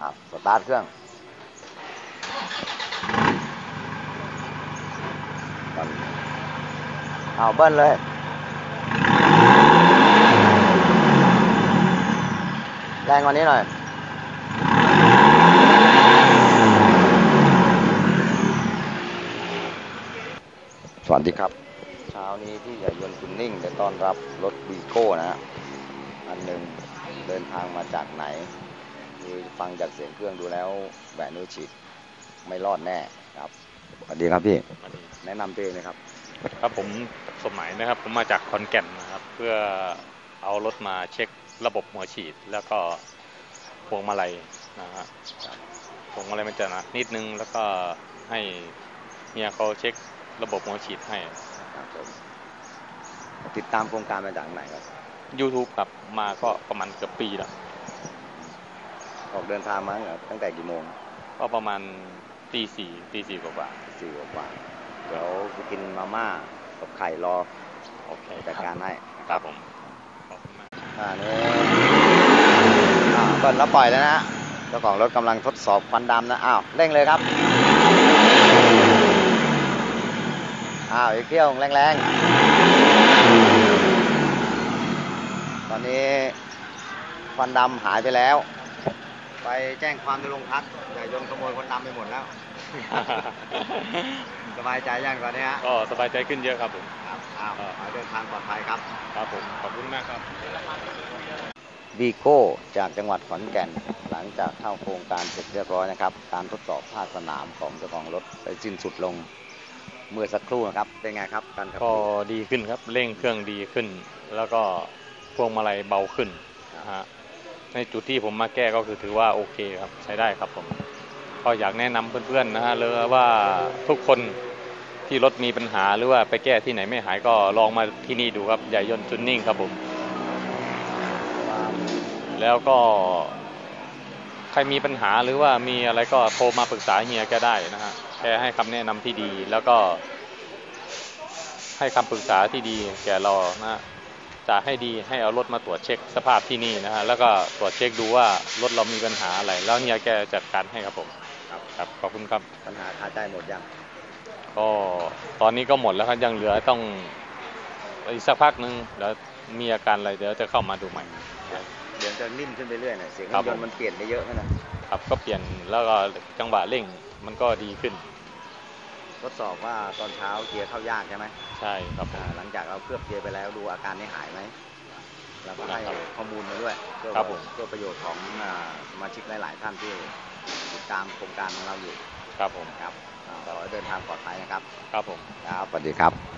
อะสตาร์ทเครื่องก่อนเอาเบิ้ลเลยแรงกว่านี้หน่อย สวัสดีครับ เช้านี้ที่ใหญ่ยนต์คุณนิ่งจะต้อนรับรถวีโก้นะฮะอันหนึ่งเดินทางมาจากไหน ฟังจากเสียงเครื่องดูแล้วแหวนนิ้วฉีดไม่รอดแน่ครับสวัสดีครับพี่แนะนำตัวเองเลยครับ ครับผมสมัยนะครับผมมาจากคอนแก่นนะครับ เพื่อเอารถมาเช็คระบบหัวฉีด แล้วก็พวงมาลัยนะฮะพวงมาลัยมันจะหนักนิดนึงแล้วก็ให้เฮียเขาเช็คระบบหัวฉีดให้ครับผมติดตามโครงการมาจากไหนครับ YouTube ครับมาก็ประมาณเกือบปีแล้ว ออกเดินทางมาตั้งแต่กี่โมงก็ประมาณตีสี่ตีสี่กว่าสี่กว่าๆเดี๋ยวไปกินมาม่ากับไข่รอๆโอเคจัดการให้ครับผมขอบคุณมากอ่านี่อ่าเปิดแล้วปล่อยแล้วนะเจ้าของรถกำลังทดสอบควันดำนะอ้าวเร่งเลยครับอ้าวอีกเที่ยวแรงๆตอนนี้ควันดำหายไปแล้ว ไปแจ้งความในโรงพักอย่ายนต์ขโมยควันดำไปหมดแล้ว สบายใจยังตอนนี้ฮะก็สบายใจขึ้นเยอะครับผมครับอ้าวขอให้เดินทางปลอดภัยครับ ครับผมขอบคุณมากครับวีโก้จากจังหวัดขอนแก่น หลังจากเข้าโครงการเสร็จเรียบร้อยนะครับ การทดสอบภาคสนามของเจ้าของรถไปสิ้นสุดลงเมื่อสักครู่นะครับ เป็นไงครับการขับก็ขี่ดีขึ้นครับเร่งเครื่องดีขึ้น แล้วก็พวงมาลัยเบาขึ้นนะฮะ ในจุดที่ผมมาแก้ก็คือถือว่าโอเคครับใช้ได้ครับผมก็อยากแนะนำเพื่อนๆนะฮะเลยว่าทุกคนที่รถมีปัญหาหรือว่าไปแก้ที่ไหนไม่หายก็ลองมาที่นี่ดูครับใหญ่ยนต์จุนนิ่งครับผม แล้วก็ ใครมีปัญหาหรือว่ามีอะไรก็โทรมาปรึกษาเฮียแกได้นะฮะแกให้คำแนะนำที่ดีแล้วก็ ให้คำปรึกษาที่ดีแก่เรานะฮะ จะให้ดีให้เอารถมาตรวจเช็คสภาพที่นี่นะฮะแล้วก็ตรวจเช็คดูว่ารถเรามีปัญหาอะไร แล้วเฮียแกจัดการให้ครับผมครับครับขอบคุณครับปัญหาคาใจหมดยังก็ตอนนี้ก็หมดแล้วครับยังเหลือต้องอีกสักพักหนึ่งเดี๋ยวมีอาการอะไรเดี๋ยวจะเข้ามาดูใหม่ เดี๋ยวจะนิ่มขึ้นไปเรื่อยนะเสียงครัรบถยนผมต์มันเปลี่ยนไปเยอะไหมนะครับก็เปลี่ยนแล้วก็จังหวะเร่งมันก็ดีขึ้น ทดสอบว่าตอนเช้าเกียร์เข้ายากใช่ไหมใช่ครับผม อ่าหลังจากเราเคลือบเกียร์ไปแล้วดูอาการนี้หายไหมแล้วก็ให้ครับข้อมูลมาด้วยเพื่อครับผม เพื่อประโยชน์ของอ่าสมาชิกหลาย ๆ ท่านที่ติดตามโครงการของเราอยู่ครับผม ครับอ่าขอให้เดินทางปลอดภัยนะครับ ครับผม ครับสวัสดีครับ